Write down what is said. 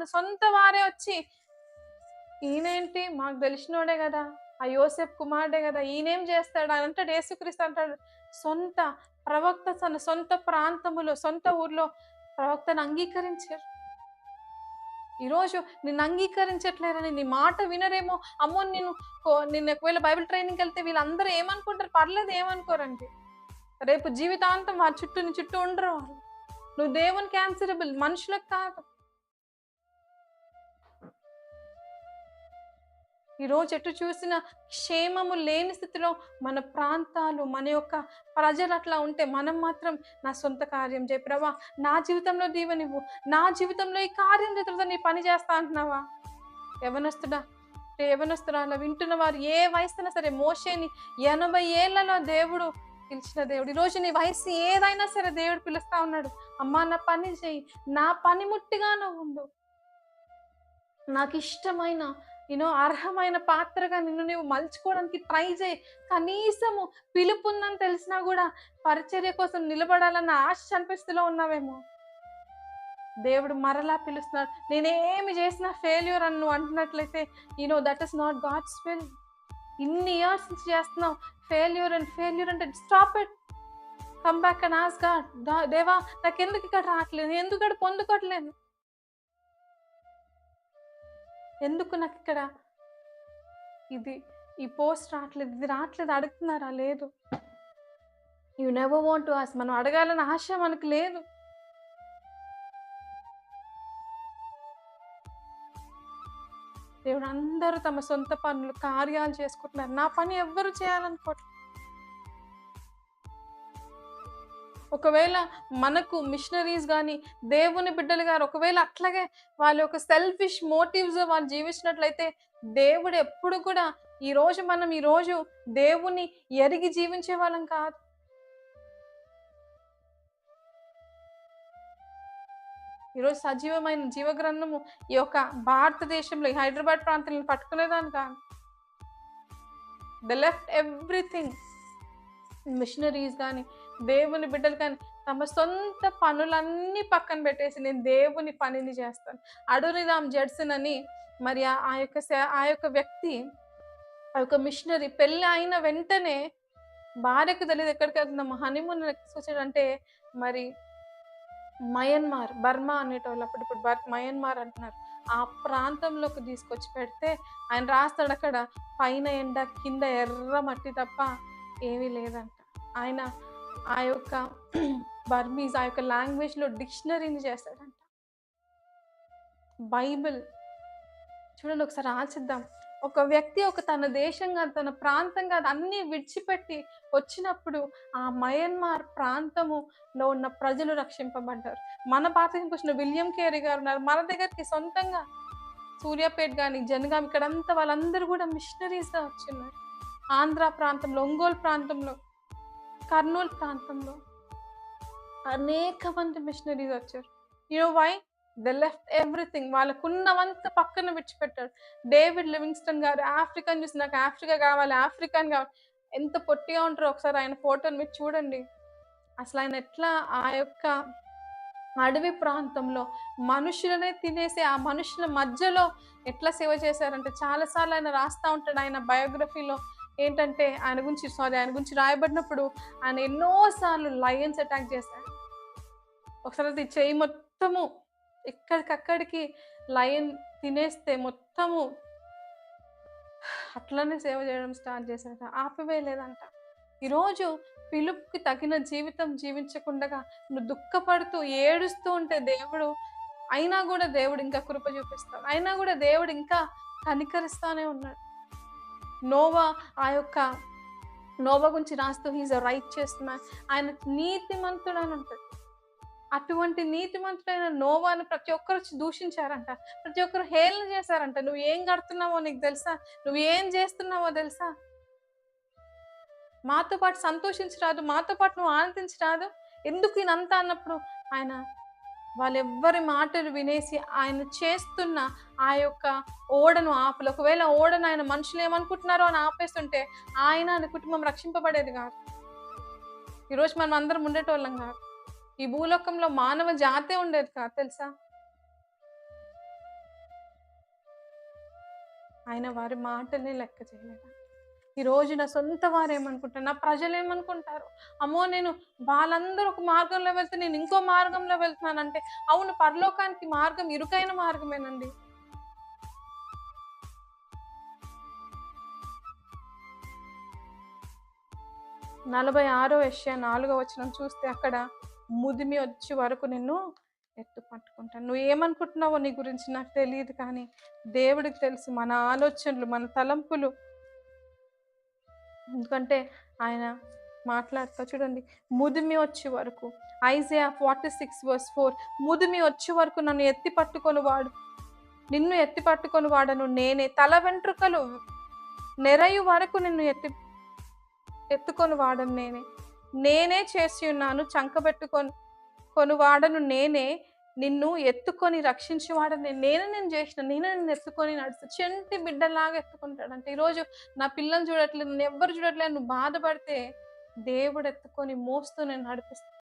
వాళ్ళ సొంత వారే వచ్చి ఈయనేంటి? మాకు తెలిసినోడే కదా. ఆ యోసెఫ్ కుమారుడే కదా. ఈయనేం చేస్తాడు? అని అంటాడు. యేసుక్రీస్తు అంటాడు సొంత ప్రవక్త తన సొంత ప్రాంతములో సొంత ఊర్లో ప్రవక్తను అంగీకరించారు. ఈరోజు నిన్ను అంగీకరించట్లేరని నీ మాట వినరేమో? అమ్మో నేను కో- నిన్ను ఒకవేళ బైబిల్ ట్రైనింగ్కి వెళ్తే వీళ్ళందరూ ఏమనుకుంటారు? పర్లేదు ఏమనుకోరండి. రేపు జీవితాంతం వారి చుట్టూ నీ చుట్టూ ఉండరు వాళ్ళు నువ్వు దేవునికి ఆన్సరబుల్ మనుషులకు కాదు. ఈరోజు ఎటు చూసిన క్షేమము లేని స్థితిలో మన ప్రాంతాలు మన యొక్క ప్రజలు అట్లా ఉంటే మనం మాత్రం నా సొంత కార్యం చేయ. ప్రభా నా జీవితంలో దీవనివ్వు. నా జీవితంలో ఈ కార్యం చేతులతో నీ పని చేస్తా అంటున్నావా? యవనస్తుడా రే అలా వింటున్న వారు ఏ వయసునా సరే మోషేని ఎనభై ఏళ్ళలో దేవుడు పిలిచిన దేవుడు. ఈరోజు నీ వయసు ఏదైనా సరే దేవుడు పిలుస్తా ఉన్నాడు. అమ్మా నా పని చేయి. నా పనిముట్టిగా నువ్వు ఉండు. నాకు ఇష్టమైన నేను అర్హమైన పాత్రగా నిన్ను నువ్వు మలుచుకోవడానికి ట్రై చేయి. కనీసము పిలుపుందని తెలిసినా కూడా పరిచర్య కోసం నిలబడాలన్న ఆశ అనిపిస్తులో ఉన్నావేమో. దేవుడు మరలా పిలుస్తున్నాడు. నేనేమి చేసినా ఫెయిల్యూర్ అని నువ్వు అంటున్నట్లయితే you know that is not God's will ఇన్ని ఇయర్స్ నుంచి చేస్తున్నావు. ఫెయిల్యూర్ అండ్ ఫెయిల్యూర్ అంటే stop it come back and ask God దేవా నాకెందుకు ఇక్కడ రావట్లేదు? ఎందుకు ఇక్కడ పొందుకోవట్లేదు? ఎందుకు నాకు ఇక్కడ ఇది ఈ పోస్ట్ రావట్లేదు ఇది రావట్లేదు అడుగుతున్నారా? లేదు. You never want to ask మనం అడగాలని ఆశ మనకు లేదు. దేవుడు అందరూ తమ సొంత పనులు కార్యాలు చేసుకుంటున్నారు. నా పని ఎవ్వరు చేయాలనుకోవట్లేదు ఒకవేళ మనకు మిషనరీస్ కానీ దేవుని బిడ్డలు గారు ఒకవేళ అట్లాగే వాళ్ళ యొక్క సెల్ఫిష్ మోటివ్స్ వాళ్ళు జీవించినట్లయితే దేవుడు ఎప్పుడు కూడా ఈ రోజు మనం ఈ రోజు దేవుని ఎరిగి జీవించే వాళ్ళం కాదు. ఈరోజు సజీవమైన జీవగ్రంథము ఈ యొక్క భారతదేశంలో హైదరాబాద్ ప్రాంతాలను పట్టుకునేదాని కాదు. ద లెఫ్ట్ ఎవ్రీథింగ్ మిషనరీస్ కానీ దేవుని బిడ్డలు కానీ తమ సొంత పనులన్నీ పక్కన పెట్టేసి నేను దేవుని పనిని చేస్తాను. అడుని రామ్ జడ్సన్ అని మరి ఆ యొక్క ఆ యొక్క వ్యక్తి ఆ యొక్క మిషనరీ పెళ్ళి అయిన వెంటనే భార్యకు తెలియదు ఎక్కడికి వెళ్తున్నాము హనీమూన్ తీసుకొచ్చాడంటే మరి మయన్మార్ బర్మా అనేటోళ్ళు అప్పుడు ఇప్పుడు బర్ మయన్మార్ అంటున్నారు. ఆ ప్రాంతంలోకి తీసుకొచ్చి పెడితే ఆయన రాస్తాడు అక్కడ పైన ఎండ కింద ఎర్ర మట్టి తప్ప ఏమీ లేదంట. ఆయన ఆ యొక్క బర్మీస్ ఆ యొక్క లాంగ్వేజ్లో డిక్షనరీని చేస్తాడంట. బైబిల్. చూడండి ఒకసారి ఆచిద్దాం ఒక వ్యక్తి ఒక తన దేశంగా తన ప్రాంతంగా అన్నీ విడిచిపెట్టి వచ్చినప్పుడు ఆ మయన్మార్ ప్రాంతములో ఉన్న ప్రజలు రక్షింపబడ్డారు. మన భారతదేశంకి వచ్చిన విలియం కేరీ గారు ఉన్నారు. మన దగ్గరికి సొంతంగా సూర్యాపేట కానీ జనగాం ఇక్కడంతా వాళ్ళందరూ కూడా మిషనరీస్గా వచ్చిన్నారు. ఆంధ్ర ప్రాంతంలో ఒంగోలు ప్రాంతంలో కర్నూలు ప్రాంతంలో అనేక మంది మిషనరీస్ వచ్చారు. You know why the left everything వాళ్ళకున్నవంత పక్కన విడిచిపెట్టారు. డేవిడ్ లివింగ్స్టన్ గారు ఆఫ్రికన్ చూసి నాకు ఆఫ్రికా కావాలి ఆఫ్రికన్ కావాలి. ఎంత పొట్టిగా ఉంటారో ఒకసారి ఆయన ఫోటోని మీరు చూడండి. అసలు ఆయన ఎట్లా ఆ యొక్క అడవి ప్రాంతంలో మనుషులనే తినేసి ఆ మనుషుల మధ్యలో ఎట్లా సేవ చేశారంటే చాలాసార్లు ఆయన రాస్తా ఉంటాడు ఆయన బయోగ్రఫీలో ఏంటంటే ఆయన గురించి సారీ ఆయన గురించి రాయబడినప్పుడు ఆయన ఎన్నోసార్లు లయన్స్ అటాక్ చేశారు ఒకసారి అది చేయి మొత్తము ఎక్కడికక్కడికి లయన్ తినేస్తే మొత్తము అట్లనే సేవ చేయడం స్టార్ట్ చేశాడు ఆపివేయలేదంట. ఈరోజు పిలుపుకి తగిన జీవితం జీవించకుండా నువ్వు దుఃఖపడుతూ ఏడుస్తూ ఉంటే దేవుడు అయినా కూడా దేవుడు ఇంకా కృప చూపిస్తాడు. అయినా కూడా దేవుడు ఇంకా కనికరిస్తానే ఉన్నాడు. నోవా ఆ యొక్క నోవా గురించి రాస్తూ హీజ్ రైట్ చేస్తున్నా ఆయన నీతిమంతుడు అని ఉంటుంది అటువంటి నీతిమంతుడైన నోవాను ప్రతి ఒక్కరు దూషించారంట. ప్రతి ఒక్కరు హేళన చేశారంట. నువ్వు ఏం కడుతున్నావో నీకు తెలుసా? నువ్వు ఏం చేస్తున్నావో తెలుసా? మాతో పాటు సంతోషించరాదు. మాతో పాటు నువ్వు ఆనందించరాదు. ఎందుకు ఈయనంతా అన్నప్పుడు ఆయన వాళ్ళెవ్వరి మాటలు వినేసి ఆయన చేస్తున్న ఆ యొక్క ఓడను ఆపలు. ఒకవేళ ఓడను ఆయన మనుషులు ఏమనుకుంటున్నారో అని ఆపేస్తుంటే ఆయన ఆయన కుటుంబం రక్షింపబడేది కాదు. ఈరోజు మనం అందరం ఉండేటోళ్ళం కాదు. ఈ భూలోకంలో మానవ జాతే ఉండేది కాదు తెలుసా? ఆయన వారి మాటల్ని లెక్క చేయలేదా? ఈ రోజు నా సొంత వారు ఏమనుకుంటారు నా ప్రజలు ఏమనుకుంటారు అమ్మో నేను వాళ్ళందరూ ఒక మార్గంలో వెళ్తే నేను ఇంకో మార్గంలో వెళ్తున్నానంటే అవును పరలోకానికి మార్గం ఇరుకైన మార్గమేనండి. నలభై ఆరో యెషయా నాలుగో వచ్చిన చూస్తే అక్కడ ముదిమి వచ్చే వరకు నిన్ను ఎత్తు పట్టుకుంటాను. నువ్వు ఏమనుకుంటున్నావో నీ గురించి నాకు తెలియదు కానీ దేవుడికి తెలుసు మన ఆలోచనలు మన తలంపులు ఎందుకంటే ఆయన మాట్లాడుతా చూడండి ముదిమి వచ్చే వరకు Isaiah forty six verse four ముదిమి వచ్చే వరకు నన్ను ఎత్తి పట్టుకొని వాడు నిన్ను ఎత్తి పట్టుకొని వాడను నేనే. తల వెంట్రుకలు నెరయు వరకు నిన్ను ఎత్తి ఎత్తుకొని వాడను నేనే. నేనే చేసి ఉన్నాను చంకబెట్టుకొని కొనువాడను నేనే. నిన్ను ఎత్తుకొని రక్షించేవాడు నేను నేను నేను చేసిన నేను నిన్ను ఎత్తుకొని నడుస్తా చెంటి బిడ్డలాగా ఎత్తుకుంటాడు అంటే ఈరోజు నా పిల్లల్ని చూడట్లేదు నేను ఎవ్వరు చూడట్లేదు నువ్వు బాధపడితే దేవుడు ఎత్తుకొని మోస్తూ నేను నడిపిస్తాను